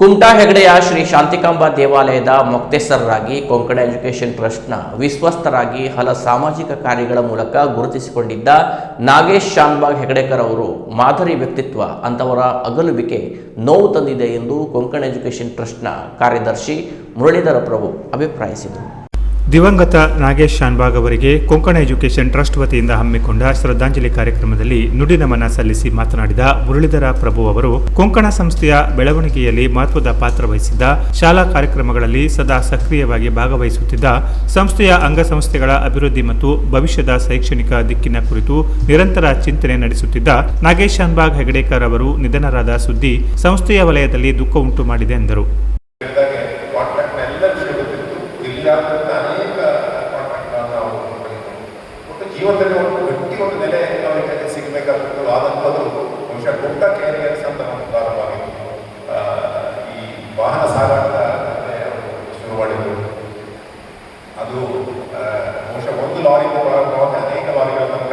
ಕುಮಟಾ ಹೆಗಡೆಯ ಶ್ರೀ ಶಾಂತಿಕಾಂಬಾ ದೇವಾಲಯದ ಮೊಕ್ತೇಸರರಾಗಿ ಕೊಂಕಣ ಎಜುಕೇಷನ್ ಟ್ರಸ್ಟ್ನ ವಿಶ್ವಸ್ತರಾಗಿ ಹಲ ಸಾಮಾಜಿಕ ಕಾರ್ಯಗಳ ಮೂಲಕ ಗುರುತಿಸಿಕೊಂಡಿದ್ದ ನಾಗೇಶ್ ಶಾನ್ಬಾಗ್ ಹೆಗಡೆಕರ್ ಅವರು ಮಾದರಿ ವ್ಯಕ್ತಿತ್ವ ಅಂತವರ ಅಗಲುವಿಕೆ ನೋವು ತಂದಿದೆ ಎಂದು ಕೊಂಕಣ ಎಜುಕೇಷನ್ ಟ್ರಸ್ಟ್ನ ಕಾರ್ಯದರ್ಶಿ ಮುರಳೀಧರ ಪ್ರಭು ಅಭಿಪ್ರಾಯಿಸಿದರು. ದಿವಂಗತ ನಾಗೇಶ್ ಶಾನ್ಭಾಗ್ ಅವರಿಗೆ ಕೊಂಕಣ ಎಜುಕೇಷನ್ ಟ್ರಸ್ಟ್ ವತಿಯಿಂದ ಹಮ್ಮಿಕೊಂಡ ಶ್ರದ್ಧಾಂಜಲಿ ಕಾರ್ಯಕ್ರಮದಲ್ಲಿ ನುಡಿ ನಮನ ಸಲ್ಲಿಸಿ ಮಾತನಾಡಿದ ಮುರಳೀಧರ ಪ್ರಭು ಅವರು, ಕೊಂಕಣ ಸಂಸ್ಥೆಯ ಬೆಳವಣಿಗೆಯಲ್ಲಿ ಮಹತ್ವದ ಪಾತ್ರ ವಹಿಸಿದ್ದ ಶಾಲಾ ಕಾರ್ಯಕ್ರಮಗಳಲ್ಲಿ ಸದಾ ಸಕ್ರಿಯವಾಗಿ ಭಾಗವಹಿಸುತ್ತಿದ್ದ ಸಂಸ್ಥೆಯ ಅಂಗಸಂಸ್ಥೆಗಳ ಅಭಿವೃದ್ಧಿ ಮತ್ತು ಭವಿಷ್ಯದ ಶೈಕ್ಷಣಿಕ ದಿಕ್ಕಿನ ಕುರಿತು ನಿರಂತರ ಚಿಂತನೆ ನಡೆಸುತ್ತಿದ್ದ ನಾಗೇಶ್ ಶಾನ್ಬಾಗ್ ಹೆಗಡೇಕರ್ ಅವರು ನಿಧನರಾದ ಸುದ್ದಿ ಸಂಸ್ಥೆಯ ವಲಯದಲ್ಲಿ ದುಃಖ ಉಂಟು ಮಾಡಿದೆ ಎಂದರು. ಇಲ್ಲಾದಂಥ ಅನೇಕ ನಾವು ಒಟ್ಟು ಜೀವನದಲ್ಲಿ ಒಂದು ಗಟ್ಟಿ ಒಂದು ನೆಲೆ ಅವರಿಗೆ ಸಿಗಬೇಕಾಗಿತ್ತು ಆದಂಥದ್ದು ಬಹುಶಃ ದೊಡ್ಡ ಕ್ಯಾರಿಯರ್ಸ್ ಅಂತ ಒಂದು ಪ್ರಾರಂಭವಾಗಿತ್ತು ಈ ವಾಹನ ಸಾಗಾಟ ಶುರು ಮಾಡಿದ್ರು ಅದು ಬಹುಶಃ ಒಂದು ಲಾರಿಯಿಂದ ಪ್ರಾರಂಭವಾಗಿ ಅನೇಕ ಲಾರಿಗಳ ತನಕ.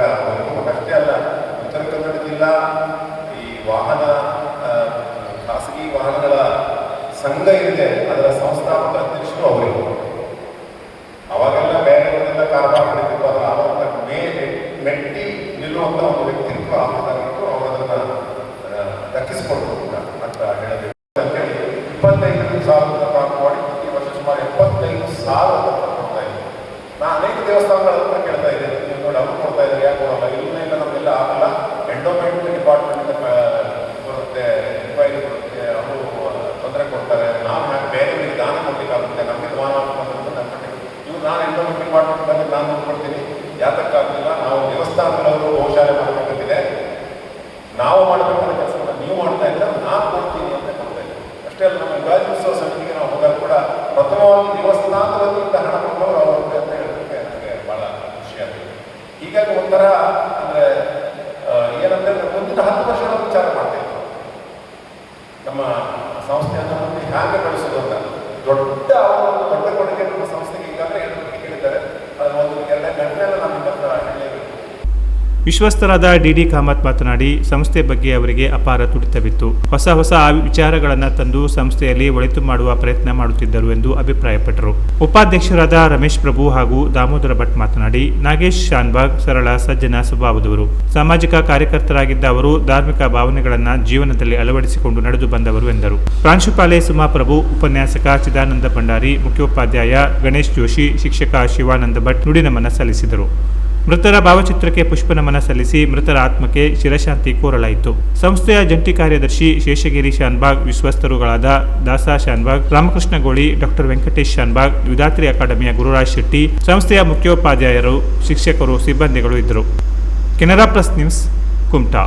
ಅಷ್ಟೇ ಅಲ್ಲ, ಉತ್ತರ ಕನ್ನಡ ಜಿಲ್ಲಾ ಈ ವಾಹನ ಖಾಸಗಿ ವಾಹನಗಳ ಸಂಘ ಇದೆ ಅದರ ಸಂಸ್ಥಾಪಕ ಅಧ್ಯಕ್ಷರು ಮೆಟ್ಟಿ ನಿಲ್ಲುವಂಥ ಒಂದು ಅವರು ಅಂತ ಇಪ್ಪತ್ತೈದು ಸಾವಿರದ ಪ್ರಾರಂಭ ಮಾಡಿ ವರ್ಷ ಸುಮಾರು ಎಪ್ಪತ್ತೈದು ಸಾವಿರ ದತ್ತ ಕೊಡ್ತಾ ಇದ್ದೀನಿ ಅನೇಕ ಕೇಳ್ತಾ ಇದ್ದೇನೆ ನೀವು ನೋಡಿ ಅವ್ರು ಕೊಡ್ತಾ ಇದ್ದಾರೆ ಯಾಕೆ ಕೊಡಲ್ಲ ಇಲ್ಲ ನಮ್ಮೆಲ್ಲ ಆಗಲ್ಲ ನಾವು ಮಾಡಬೇಕಾದ ಕೆಲಸವನ್ನು ನೀವು ಮಾಡ್ತಾ ಇದ್ರೆ ನಾನು ಮಾಡ್ತೀನಿ ಅಂತ ಕೊಡ್ತಾ ಇದ್ದೀನಿ ಅಷ್ಟೇ ಅಲ್ಲ, ನಮ್ಮ ಯುಗಾದಿ ಉತ್ಸವ ಸಮಿತಿಗೆ ನಾವು ಹೋದಾಗ ಕೂಡ ಪ್ರಥಮವಾಗಿ ದೇವಸ್ಥಾನದಲ್ಲಿ ಇಂಥ ಹಣ ಕೊಟ್ಟವರು ಅವರು ಅಂತ ಹೇಳೋದಕ್ಕೆ ನನಗೆ ಭಾಳ ಖುಷಿ ಆಗಿದೆ ಹೀಗಾಗಿ ಒಂಥರ, ಅಂದರೆ ಏನಂದ್ರೆ ಮುಂದಿನ ಹತ್ತು ವರ್ಷದ ವಿಚಾರ ಮಾಡ್ತಾ ನಮ್ಮ ಸಂಸ್ಥೆಯನ್ನು ಮುಂದೆ ಹ್ಯಾಂಗೆ ಕಳಿಸೋದು ಅಂತ ದೊಡ್ಡ ಅವರ ಒಂದು ದೊಡ್ಡ ಕೊಡುಗೆ ನಮ್ಮ ಸಂಸ್ಥೆಗೆ ಈಗಾಗಲೇ ಹೇಳೋದಕ್ಕೆ ಹೇಳಿದ್ದಾರೆ ಅದನ್ನು ಒಂದು ಎರಡನೇ ಗಂಟೆಯನ್ನು ನಾನು ನಿಮ್ಮ ಹತ್ರ ಹೇಳಲೇಬೇಕು ವಿಶ್ವಸ್ತರಾದ ಡಿ ಕಾಮತ್ ಮಾತನಾಡಿ, ಸಂಸ್ಥೆ ಬಗ್ಗೆ ಅವರಿಗೆ ಅಪಾರ ತುಡಿತವಿತ್ತು. ಹೊಸ ಹೊಸ ವಿಚಾರಗಳನ್ನು ತಂದು ಸಂಸ್ಥೆಯಲ್ಲಿ ಒಳಿತು ಮಾಡುವ ಪ್ರಯತ್ನ ಮಾಡುತ್ತಿದ್ದರು ಎಂದು ಅಭಿಪ್ರಾಯಪಟ್ಟರು. ಉಪಾಧ್ಯಕ್ಷರಾದ ರಮೇಶ್ ಪ್ರಭು ಹಾಗೂ ದಾಮೋದರ ಭಟ್ ಮಾತನಾಡಿ, ನಾಗೇಶ್ ಶಾನ್ಬಾಗ್ ಸರಳ ಸಜ್ಜನ ಸ್ವಭಾವದವರು. ಸಾಮಾಜಿಕ ಕಾರ್ಯಕರ್ತರಾಗಿದ್ದ ಅವರು ಧಾರ್ಮಿಕ ಭಾವನೆಗಳನ್ನು ಜೀವನದಲ್ಲಿ ಅಳವಡಿಸಿಕೊಂಡು ನಡೆದು ಬಂದವರು ಎಂದರು. ಪ್ರಾಂಶುಪಾಲೆ ಸುಮಾ ಪ್ರಭು, ಉಪನ್ಯಾಸಕ ಚಿದಾನಂದ ಭಂಡಾರಿ, ಮುಖ್ಯೋಪಾಧ್ಯಾಯ ಗಣೇಶ್ ಜೋಶಿ, ಶಿಕ್ಷಕ ಶಿವಾನಂದ ಭಟ್ ನುಡಿನಮನ ಸಲ್ಲಿಸಿದರು. ಮೃತರ ಭಾವಚಿತ್ರಕ್ಕೆ ಪುಷ್ಪನಮನ ಸಲ್ಲಿಸಿ ಮೃತರ ಆತ್ಮಕ್ಕೆ ಶಿರಶಾಂತಿ ಕೋರಲಾಯಿತು. ಸಂಸ್ಥೆಯ ಜಂಟಿ ಕಾರ್ಯದರ್ಶಿ ಶೇಷಗಿರಿ ಶಾನ್ಬಾಗ್, ವಿಶ್ವಸ್ತರುಗಳಾದ ದಾಸಾ ಶಾನ್ಬಾಗ್, ರಾಮಕೃಷ್ಣ ಗೋಳಿ, ಡಾಕ್ಟರ್ ವೆಂಕಟೇಶ್ ಶಾನ್ಬಾಗ್ ವಿಧಾತ್ರಿ ಅಕಾಡೆಮಿಯ ಗುರುರಾಜ್ ಶೆಟ್ಟಿ, ಸಂಸ್ಥೆಯ ಮುಖ್ಯೋಪಾಧ್ಯಾಯರು, ಶಿಕ್ಷಕರು, ಸಿಬ್ಬಂದಿಗಳು ಇದ್ದರು. Canara plus news, Kumta.